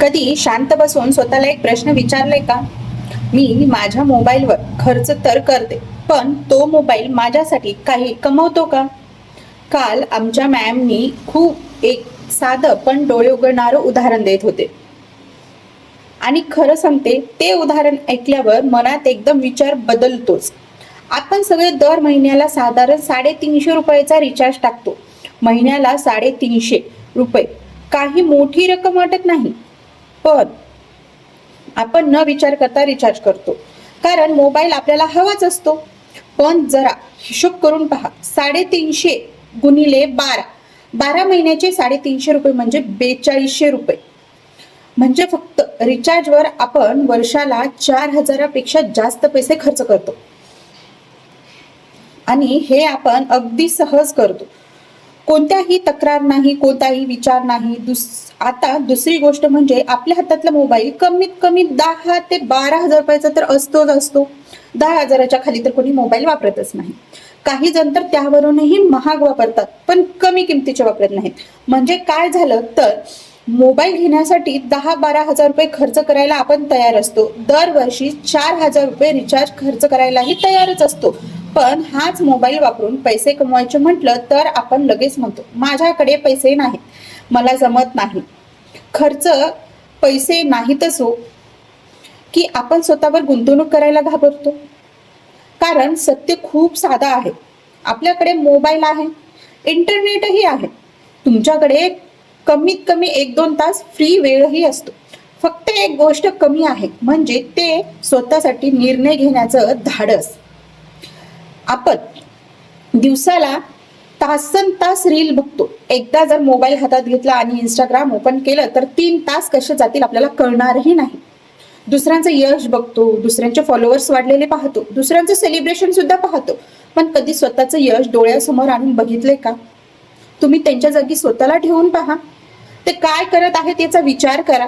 कधी शांत बसून स्वतःला एक प्रश्न विचारलाय का? मी माझ्या मोबाईलवर खर्च तर करते पण तो मोबाईल माझ्यासाठी काही कमवतो का? काल आमच्या मॅमनी खूप एक साधं पण डोळे उघडणारं उदाहरण देत होते. आणि खरं सांगते ते उदाहरण ऐकल्यावर मनात एकदम विचार बदलतोच. आपण सगळे दर महिन्याला साधारण साडेतीनशे रुपयाचा रिचार्ज टाकतो. महिन्याला साडेतीनशे रुपये. काही मोठी रक्कम वाटत नाही. पण आपण न विचार करता रिचार्ज करतो. कारण मोबाईल आपल्याला हवाच असतो. पण जरा हिशोब करून पहा. साडेतीनशे गुणिले बारा. बारा महिन्याचे साडेतीनशे रुपये म्हणजे बेचाळीसशे रुपये. म्हणजे फक्त रिचार्जवर आपण वर्षाला चार हजारापेक्षा जास्त पैसे खर्च करतो. आणि हे आपण अगदी सहज करतो. कोणत्याही तक्रार नाही कोणताही विचार नाही. दुस आता दुसरी गोष्ट म्हणजे आपल्या हातातला मोबाईल कमीत कमी दहा ते बारा हजार रुपयाचा तर असतोच असतो. दहा हजाराच्या खाली तर कोणी मोबाईल वापरतच नाही. काही जण तर त्यावरूनही महाग वापरतात पण कमी किमतीचे वापरत नाहीत. म्हणजे काय झालं तर मोबाईल घेण्यासाठी दहा बारा हजार रुपये खर्च करायला आपण तयार असतो. दरवर्षी चार हजार रुपये रिचार्ज खर्च करायलाही तयारच असतो. पण हाच मोबाईल वापरून पैसे कमवायचे म्हटलं तर आपण लगेच म्हणतो माझ्याकडे पैसे नाहीत मला जमत नाही. खर्च पैसे नाहीतच हो की आपण स्वतःवर गुंतवणूक करायला घाबरतो. कारण सत्य खूप साधा आहे. आपल्याकडे मोबाईल आहे इंटरनेटही आहे. तुमच्याकडे कमीत कमी एक दोन तास फ्री वेळही असतो. फक्त एक गोष्ट कमी आहे म्हणजे ते स्वतःसाठी निर्णय घेण्याचं धाडस. आपण दिवसाला तासन तास रील बघतो. एकदा जर मोबाईल हातात घेतला आणि इंस्टाग्राम ओपन केलं तर तीन तास कसे जातील आपल्याला कळणारही नाही. दुसऱ्यांचं यश बघतो दुसऱ्यांचे फॉलोअर्स वाढलेले पाहतो दुसऱ्यांचं सेलिब्रेशन सुद्धा पाहतो. पण कधी स्वतःचं यश डोळ्यासमोर आणून बघितले का? तुम्ही त्यांच्या जागी स्वतःला ठेवून पहा. ते काय करत आहेत याचा विचार करा.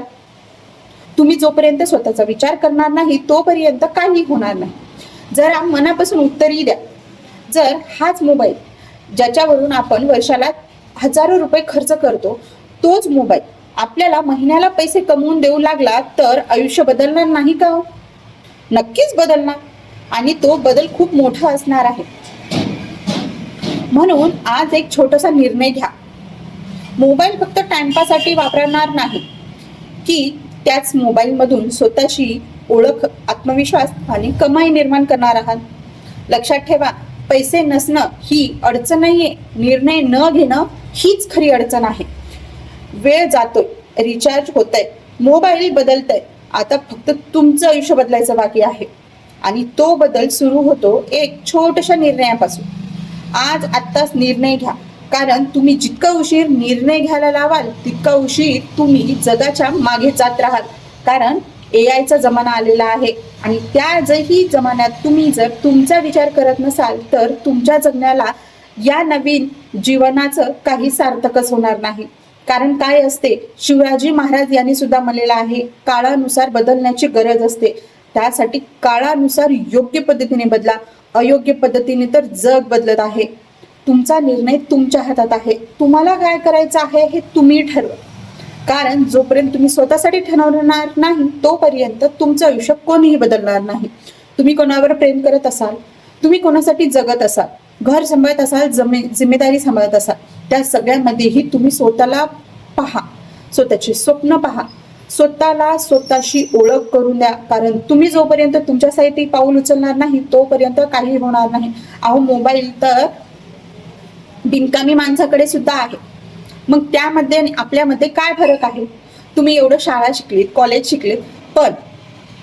तुम्ही जोपर्यंत स्वतःचा विचार करणार नाही तोपर्यंत काही होणार नाही. जरा मनापासून उत्तरही द्या. जर हाच मोबाईल ज्याच्यावरून आपण वर्षाला हजारो रुपये खर्च करतो तोच मोबाईल आपल्याला महिन्याला पैसे कमवून देऊ लागला तर आयुष्य बदलणार नाही का हो? नक्कीच बदलणार आणि तो बदल खूप मोठा असणार आहे. म्हणून आज एक छोटासा निर्णय घ्या. मोबाईल फक्त टाइमपाससाठी वापरणार नाही. की त्याच मोबाईलमधून स्वतःची ओळख आत्मविश्वास आणि कमाई निर्माण करणार आहात. लक्षात ठेवा पैसे नसणं ही अडचण नाहीये. निर्णय न घेणं हीच खरी अडचण आहे. वेळ जातोय रिचार्ज होतंय मोबाईल आहे आता फक्त तुमचं आयुष्य बदलायचं बाकी आहे. आणि तो बदल सुरू होतो एक छोट्याशा निर्णयापासून. आज आत्ताच निर्णय घ्या. कारण तुम्ही जितका उशीर निर्णय घ्यायला लावाल तितका उशीर तुम्ही जगाच्या मागे जात राहाल. कारण ए आयचा जमाना आलेला आहे. आणि त्या जही जमान्यात तुम्ही जर तुमचा विचार करत नसाल तर तुमच्या जगण्याला या नवीन जीवनाचं काही सार्थकच होणार नाही. कारण काय असते शिवाजी महाराज यांनी सुद्धा म्हणलेलं आहे काळानुसार बदलण्याची गरज असते. त्यासाठी काळानुसार योग्य पद्धतीने बदला अयोग्य पद्धतीने तर जग बदलत आहे. तुमचा निर्णय तुमच्या हातात आहे. तुम्हाला काय करायचं आहे हे तुम्ही ठरवा. कारण जोपर्यंत तुम्ही स्वतःसाठी ठरवणार नाही तोपर्यंत तुमचं आयुष्य कोणीही बदलणार नाही. तुम्ही कोणावर प्रेम करत असाल तुम्ही कोणासाठी जगत असाल घर सांभाळत असाल जमे जिम्मेदारी सांभाळत असाल त्या सगळ्यामध्येही तुम्ही स्वतःला पहा. स्वतःचे स्वप्न पहा. स्वतःला स्वतःशी ओळख करून द्या. कारण तुम्ही जोपर्यंत तुमच्यासाठी पाऊल उचलणार नाही तोपर्यंत काही होणार नाही. अहो मोबाईल तर बिनकामी माणसाकडे सुद्धा आहे. मग त्यामध्ये आणि आपल्यामध्ये काय फरक आहे? तुम्ही एवढं शाळा शिकलीत कॉलेज शिकलेत पण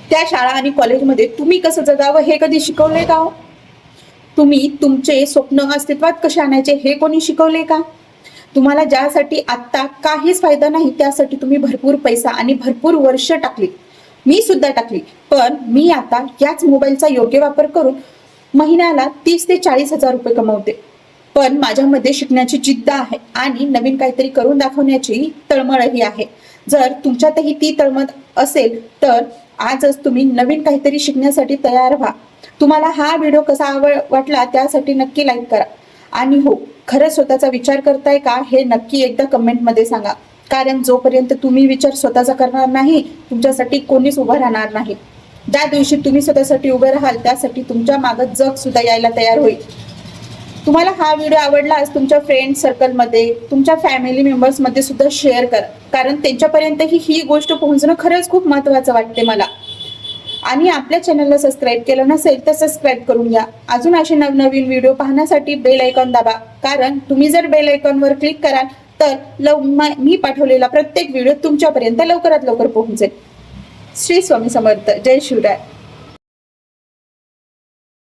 त्या शाळा आणि कॉलेजमध्ये तुम्ही कसं जगावं हे कधी शिकवले का हो? तुम्ही तुमचे स्वप्न अस्तित्वात कसे आणायचे हे कोणी शिकवले का? तुम्हाला ज्यासाठी आत्ता काहीच फायदा नाही त्यासाठी तुम्ही भरपूर पैसा आणि भरपूर वर्ष टाकली मी सुद्धा टाकली पण मी आता याच मोबाईलचा योग्य वापर करून महिन्याला तीस ते चाळीस हजार रुपये कमवते. पण माझ्यामध्ये शिकण्याची जिद्द आहे आणि नवीन काहीतरी करून दाखवण्याची तळमळही आहे. जर तुमच्यातही ती तळमळ असेल तर आजच तुम्ही नवीन काहीतरी शिकण्यासाठी तयार व्हा. तुम्हाला हा व्हिडिओ कसा आवड वाटला त्यासाठी नक्की लाईक करा. आणि हो खरंच स्वतःचा विचार करताय का हे नक्की एकदा कमेंटमध्ये सांगा. कारण जोपर्यंत तुम्ही विचार स्वतःचा करणार नाही तुमच्यासाठी कोणीच उभं राहणार नाही. ज्या दिवशी तुम्ही स्वतःसाठी उभे राहाल त्यासाठी तुमच्या मागं जग सुद्धा यायला तयार होईल. तुम्हाला हा व्हिडिओ आवडला आज तुमच्या फ्रेंड सर्कलमध्ये तुमच्या फॅमिली मेंबर्समध्ये सुद्धा शेअर करा. कारण त्यांच्यापर्यंत ही ही गोष्ट पोहोचणं खरंच खूप महत्त्वाचं वाटते मला. आणि आपल्या चॅनलला सबस्क्राईब केलं नसेल तर सबस्क्राईब करून घ्या. अजून असे नवनवीन व्हिडिओ पाहण्यासाठी बेल आयकॉन दाबा. कारण तुम्ही जर बेल आयकॉनवर क्लिक कराल तर लव मी पाठवलेला प्रत्येक व्हिडिओ तुमच्यापर्यंत लवकरात लवकर पोहोचेल. श्री स्वामी समर्थ. जय शिवराय.